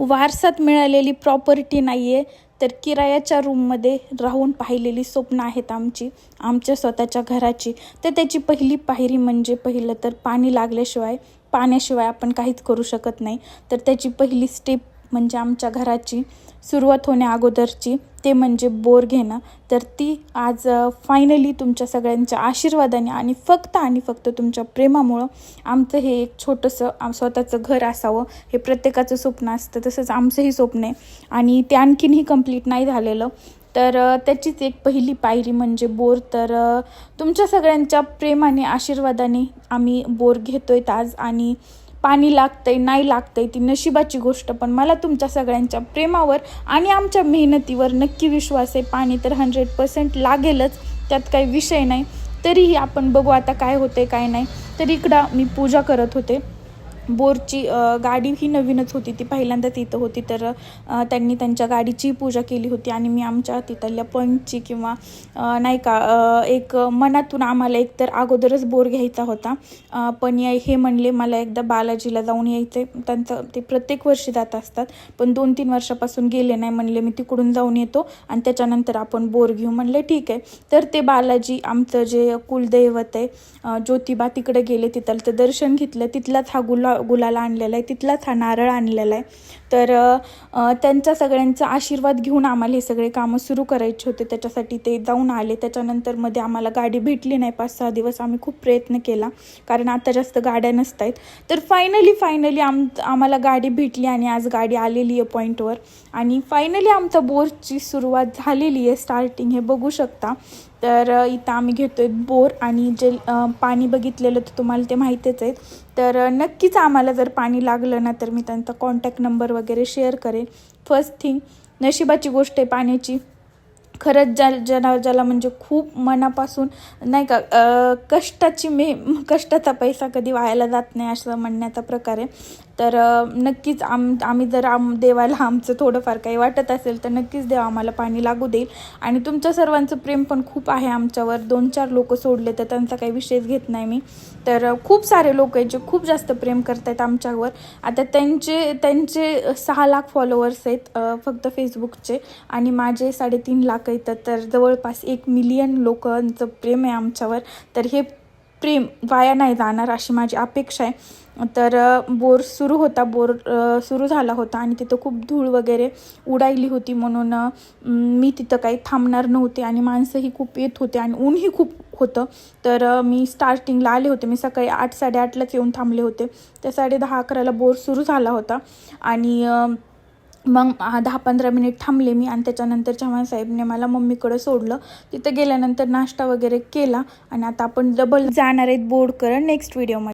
वारसात मिळालेली प्रॉपर्टी नाही आहे तर किरायाच्या रूममध्ये राहून पाहिलेली स्वप्न आहेत आमची आमच्या स्वतःच्या घराची. तर त्याची पहिली पायरी म्हणजे पहिलं तर पाणी लागल्याशिवाय पाण्याशिवाय आपण काहीच करू शकत नाही. तर त्याची पहिली स्टेप म्हणजे आमच्या घराची सुरुवात होण्या अगोदरची ते म्हणजे बोर घेणं. तर ती आज फायनली तुमच्या सगळ्यांच्या आशीर्वादाने आणि फक्त आणि फक्त तुमच्या प्रेमामुळं आमचं हे एक छोटंसं स्वतःचं घर असावं. हे प्रत्येकाचं स्वप्न असतं तसंच आमचंही स्वप्न आहे. आणि ते आणखीनही कंप्लीट नाही झालेलं. तर त्याचीच एक पहिली पायरी म्हणजे बोर. तर तुमच्या सगळ्यांच्या प्रेमाने आशीर्वादाने आम्ही बोर घेतो आहेत आज. आणि पाणी लागतंय नाही लागतंय ती नशिबाची गोष्ट. पण मला तुमच्या सगळ्यांच्या प्रेमावर आणि आमच्या मेहनतीवर नक्की विश्वास आहे. पाणी तर हंड्रेड पर्सेंट लागेलच त्यात काही विषय नाही. तरीही आपण बघू आता काय होते काय नाही. तर इकडं मी पूजा करत होते. बोरची गाडी ही नवीनच होती. ती पहिल्यांदाच इथं होती. तर त्यांनी त्यांच्या गाडीची पूजा केली होती आणि मी आमच्या तिथल्या पॉईंटची किंवा नाही का एक मनातून आम्हाला एक तर अगोदरच बोर घ्यायचा होता. पण या हे म्हणले मला एकदा बालाजीला जाऊन यायचं आहे त्यांचं ते प्रत्येक वर्षी जात असतात. पण दोन तीन वर्षापासून गेले नाही म्हणले मी तिकडून जाऊन येतो आणि त्याच्यानंतर आपण बोर घेऊ. म्हणले ठीक आहे. तर ते बालाजी आमचं जे कुलदैवत आहे ज्योतिबा तिकडे गेले तिथलं ते दर्शन घेतलं. तिथलाच हा गुला गुलाला आणलेला आहे तिथलाच हा नारळ आणलेला आहे. तर त्यांचा सगळ्यांचा आशीर्वाद घेऊन आम्हाला हे सगळे कामं सुरू करायचे होते. त्याच्यासाठी ते जाऊन आले. त्याच्यानंतरमध्ये आम्हाला गाडी भेटली नाही. पाच सहा दिवस आम्ही खूप प्रयत्न केला. कारण आता जास्त गाड्या नसत आहेत तर फायनली फायनली आम आम्हाला गाडी भेटली आणि आज गाडी आलेली आहे पॉईंटवर आणि फायनली आमचा बोरची सुरुवात झालेली आहे. स्टार्टिंग हे बघू शकता. तर इथं आम्ही घेतो आहे बोर आणि जे पाणी बघितलेलं तर तुम्हाला ते माहितीच आहे. तर नक्कीच आम्हाला जर पाणी लागलं ना तर मी त्यांचा कॉन्टॅक्ट नंबर वगैरे शेअर करेन. फर्स्ट थिंग नशिबाची गोष्ट आहे पाण्याची. खरंच ज्या ज्याला ज्याला म्हणजे खूप मनापासून नाही का कष्टाची मे कष्टाचा पैसा कधी वायाला जात नाही असं म्हणण्याचा प्रकार आहे. तर नक्कीच आम आम्ही जर आम देवाला आमचं थोडंफार काही वाटत असेल तर नक्कीच देव आम्हाला पाणी लागू देईल. आणि तुमच्या सर्वांचं प्रेम पण खूप आहे आमच्यावर. दोन चार लोक सोडले तर त्यांचा काही विषयच घेत नाही मी. तर खूप सारे लोक आहेत जे खूप जास्त प्रेम करतायत आमच्यावर. आता त्यांचे त्यांचे सहा लाख फॉलोअर्स आहेत फक्त फेसबुकचे आणि माझे साडेतीन लाख आहेत तर जवळपास एक मिलियन लोकांचं प्रेम आहे आमच्यावर. तर हे प्रेम वाया नाही जाणार अशी माझी अपेक्षा आहे. तर बोर सुरू होता बोर सुरू झाला होता आणि तिथं खूप धूळ वगैरे उडायली होती म्हणून मी तिथं काही थांबणार नव्हते आणि माणसंही खूप येत होते आणि ऊनही खूप होतं. तर मी स्टार्टिंगला आले होते. मी सकाळी आठ साडेआठलाच येऊन थांबले होते. तर साडे दहा अकराला बोर सुरू झाला होता आणि मग दहा पंधरा मिनिट थांबले मी आणि त्याच्यानंतर चव्हाण साहेबने मला मम्मीकडं सोडलं. तिथं गेल्यानंतर नाश्ता वगैरे केला आणि आता आपण डबल जाणार आहेत बोर्डकडं नेक्स्ट व्हिडिओमध्ये